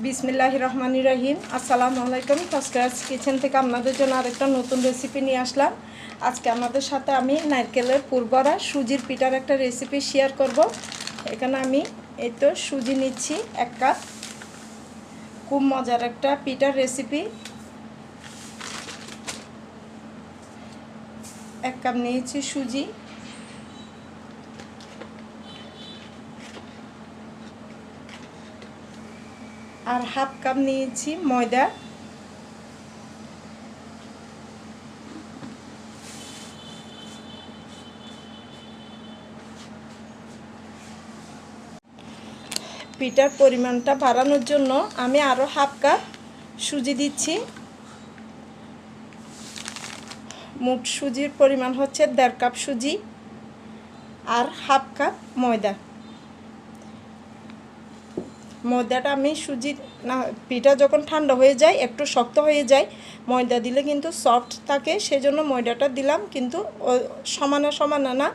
বিসমিল্লাহ রহমান রহিম। আসসালামু আলাইকুম। ফস্কার্স কিচেন থেকে আপনাদের জন্য আরেকটা নতুন রেসিপি নিয়ে আসলাম। আজকে আমাদের সাথে আমি নারকেলের পুরবরা সুজির পিঠার একটা রেসিপি শেয়ার করব। এখানে আমি এই তো সুজি নিচ্ছি এক কাপ। খুব মজার একটা পিঠার রেসিপি এক কাপ নিয়েছি সুজি। আর হাফ কাপ নিয়েছি ময়দা। পিঠার পরিমাণটা বাড়ানোর জন্য আমি আরও হাফ কাপ সুজি দিচ্ছি। মোট সুজির পরিমাণ হচ্ছে দেড় কাপ সুজি আর হাফ কাপ ময়দা। ময়দাটা আমি সুজি, না, পিঠা যখন ঠান্ডা হয়ে যায়, একটু শক্ত হয়ে যায়, ময়দা দিলে কিন্তু সফট থাকে, সেজন্য ময়দাটা দিলাম, কিন্তু সমানে সমানে না,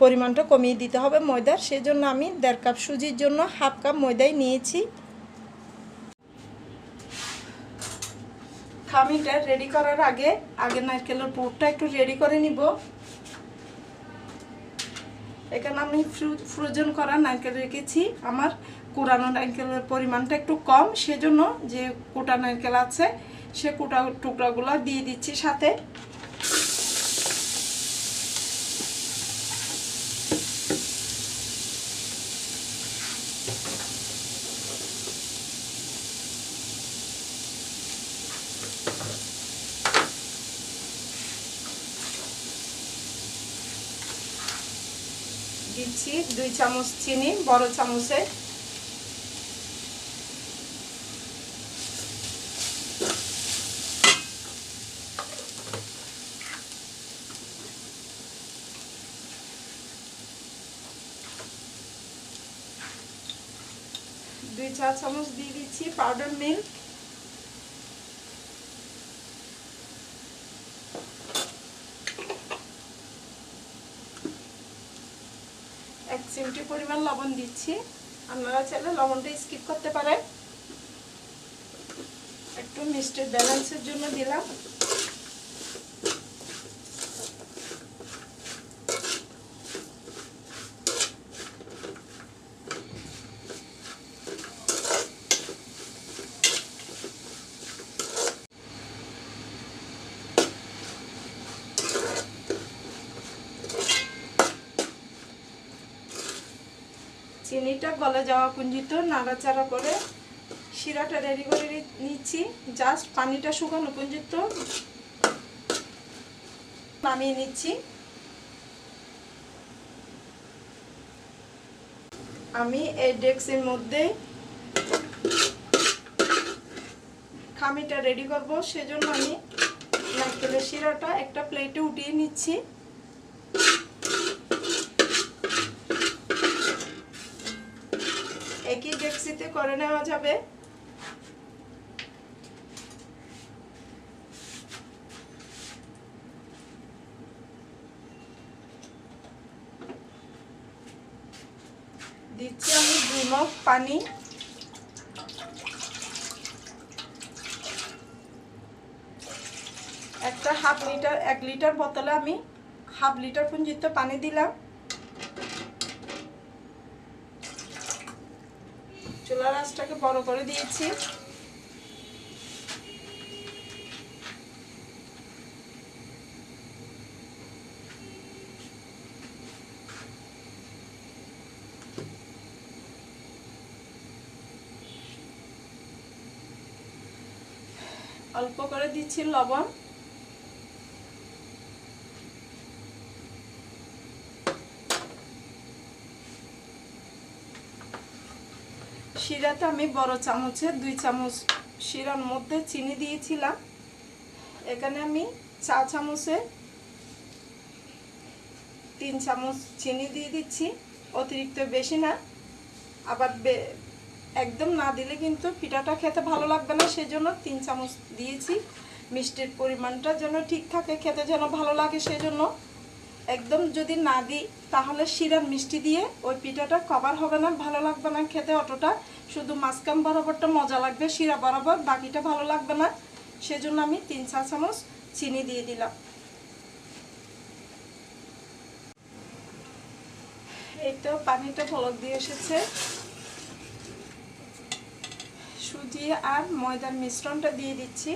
পরিমাণটা কমিয়ে দিতে হবে ময়দার সেজন্য আমি দেড় কাপ সুজির জন্য হাফ কাপ ময়দাই নিয়েছি। খামিটা রেডি করার আগে আগে নারকেলের পুরটা একটু রেডি করে নিব। এখানে আমি ফ্রোজেন করা নারকেল রেখেছি, আমার কোরানো নারকেলের পরিমাণটা একটু কম, সেজন্য যে কোটা নারকেল আছে, সে কোটা টুকরাগুলো দিয়ে দিচ্ছি সাথে। দিচ্ছি দুই চামচ চিনি, বড় চামচে চা চামচ দিয়ে দিচ্ছি পাউডার মিল্ক এক চিমটি পরিমাণ লবণ দিচ্ছি। আপনারা চাইলে লবণটা স্কিপ করতে পারেন। একটু মিষ্টির ব্যালেন্সের জন্য দিলাম। চিনিটা গলে যাওয়া পুঞ্জিত নাড়াচাড়া করে শিরাটা রেডি করে নিচ্ছি। জাস্ট পানিটা শুকানো পুঞ্জিত নামিয়ে নিচ্ছি। আমি এই ডেক্সের মধ্যে খামিটা রেডি করব। সেজন্য আমি নারকেলের শিরাটা একটা প্লেটে উঠিয়ে নিচ্ছি। একই ডেক্সিতে করে নেওয়া যাবে। দিচ্ছি আমি দুই মগ পানি। একটা হাফ লিটার, এক লিটার বোতলে আমি হাফ লিটার পুঞ্জিত পানি দিলাম। আঁচটাকে বড় করে দিয়েছি। অল্প করে দিচ্ছি লবণ। শিরাতে আমি বড় চামচে, দুই চামচ শিরার মধ্যে চিনি দিয়েছিলাম। এখানে আমি চা চামচে তিন চামচ চিনি দিয়ে দিচ্ছি, অতিরিক্ত বেশি না। আবার একদম না দিলে কিন্তু পিঠাটা খেতে ভালো লাগবে না, সেজন্য তিন চামচ দিয়েছি। মিষ্টির পরিমাণটা যেন ঠিক থাকে, খেতে যেন ভালো লাগে, সেজন্য একদম যদি না দিই, তাহলে শিরার মিষ্টি দিয়ে ওই পিঠাটা কভার হবে না, ভালো লাগবে না খেতে অতটা। শুধু মাঝখান বরাবরটা মজা লাগবে, শিরা বরাবর, বাকিটা ভালো লাগবে না। সেজন্য আমি তিন চা চামচ চিনি দিয়ে দিলাম। এই তো পানিটা ফলক দিয়ে এসেছে। সুজি আর ময়দার মিশ্রণটা দিয়ে দিচ্ছি।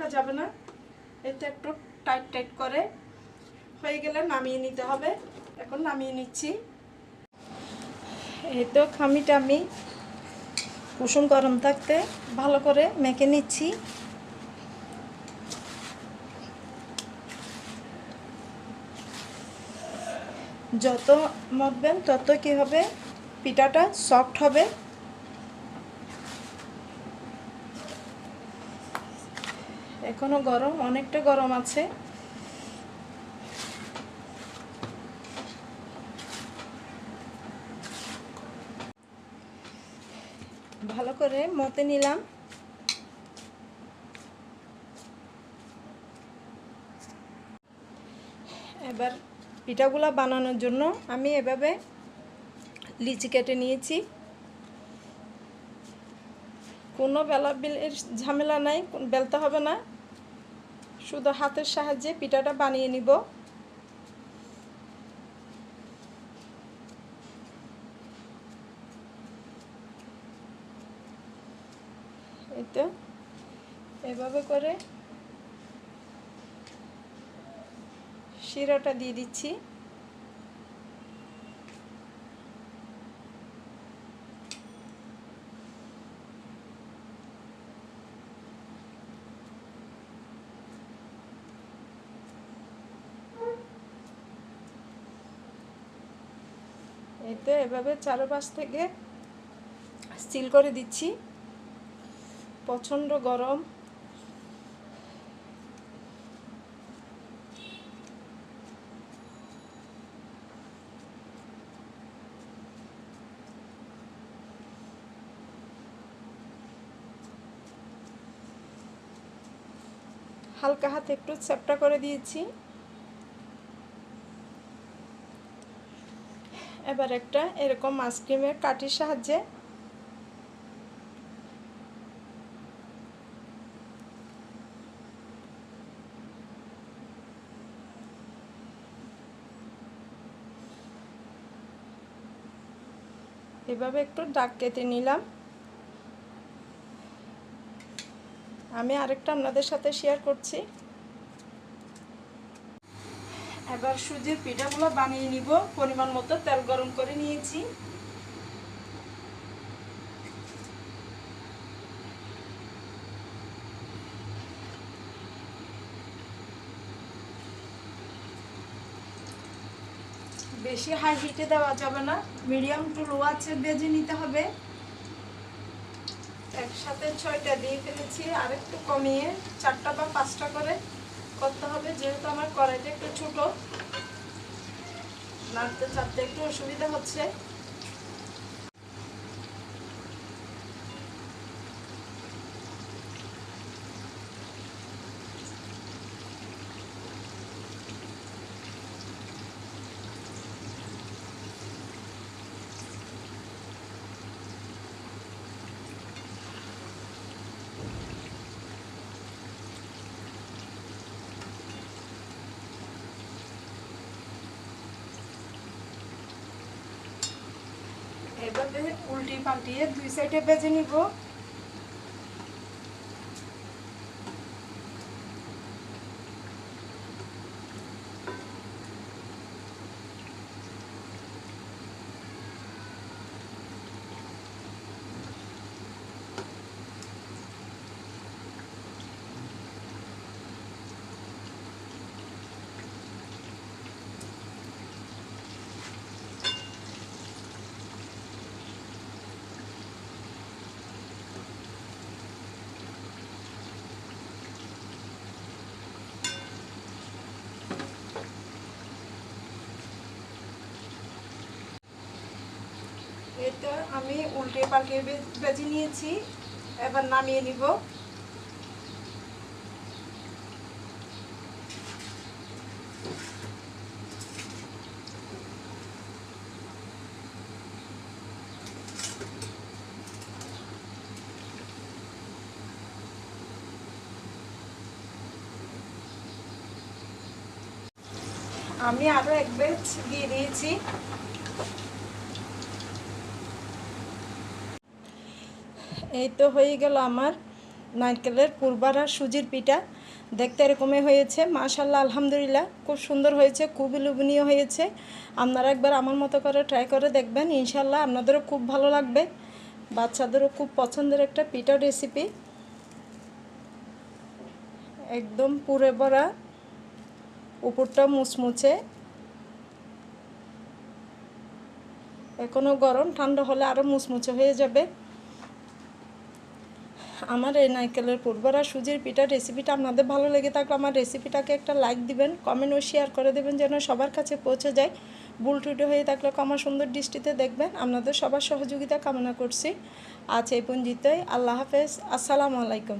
রাখা যাবে না। এতে একটু টাইট টাইট করে হয়ে গেলে নামিয়ে নিতে হবে। এখন নামিয়ে নিচ্ছি। এই তো খামিটা আমি কুসুম গরম থাকতে ভালো করে মেখে নিচ্ছি। যত মতবেন তত কি হবে? পিঠাটা সফট হবে। এখনও গরম, অনেকটা গরম আছে। ভালো করে মতে নিলাম। এবার পিঠাগুলা বানানোর জন্য আমি এভাবে লিচি কেটে নিয়েছি। কোনো বেলা বিলের ঝামেলা নাই, বেলতে হবে না। শুধু হাতের সাহায্যে পিঠাটা বানিয়ে নিব। এই তো এভাবে করে শিরাটা দিয়ে দিচ্ছি। এই এভাবে চারপাশ থেকে সিল করে দিচ্ছি। প্রচণ্ড গরম। হালকা হাতে একটু চ্যাপটা করে দিয়েছি। এবার একটা এরকম আইসক্রিমের কাঠির সাহায্যে এভাবে একটু দাগ কেটে নিলাম। আমি আরেকটা আপনাদের সাথে শেয়ার করছি। এবার সুজির পিঠাগুলো বানিয়ে নিব। পরিমাণ মতো তেল গরম করে নিয়েছি। বেশি হাই হিটে দেওয়া যাবে না। মিডিয়াম টু লো আছে বেজে নিতে হবে। একসাথে ছয়টা দিয়ে ফেলেছি। আর একটু কমিয়ে চারটা বা পাঁচটা করে। করতে হবে যেহেতু আমার কড়াইটা একটু ছোট। নাড়তে চাড়তে একটু অসুবিধা হচ্ছে এভাবে উল্টি পাল্টিয়ে দুই সাইডে বেজে নিব। এটা আমি উল্টে পাল্টে বেজে নিয়েছি। এবার নামিয়ে নিব। আমি আরও এক বেচ দিয়ে দিয়েছি। এই তো হয়ে গেল আমার নারকেলের পুরবারা সুজির পিঠা। দেখতে এরকমই হয়েছে মাশাল্লাহ আলহামদুলিল্লাহ। খুব সুন্দর হয়েছে, খুবই লোভনীয় হয়েছে। আপনারা একবার আমার মতো করে ট্রাই করে দেখবেন ইনশাল্লাহ আপনাদেরও খুব ভালো লাগবে। বাচ্চাদেরও খুব পছন্দের একটা পিঠা রেসিপি একদম পুরে ভরা উপরটা মুচমুচে। এখনও গরম, ঠান্ডা হলে আরও মুচমুচে হয়ে যাবে। আমার এই নারকেলের পূর্বরা সুজির পিঠার রেসিপিটা আপনাদের ভালো লেগে থাকলে আমার রেসিপিটাকে একটা লাইক দিবেন কমেন্ট ও শেয়ার করে দেবেন যেন সবার কাছে পৌঁছে যায়। ভুল টুটে হয়ে থাকলে কমা সুন্দর দৃষ্টিতে দেখবেন। আপনাদের সবার সহযোগিতা কামনা করছি। আজ এই পঞ্জিতই আল্লাহ হাফেজ। আসসালামু আলাইকুম।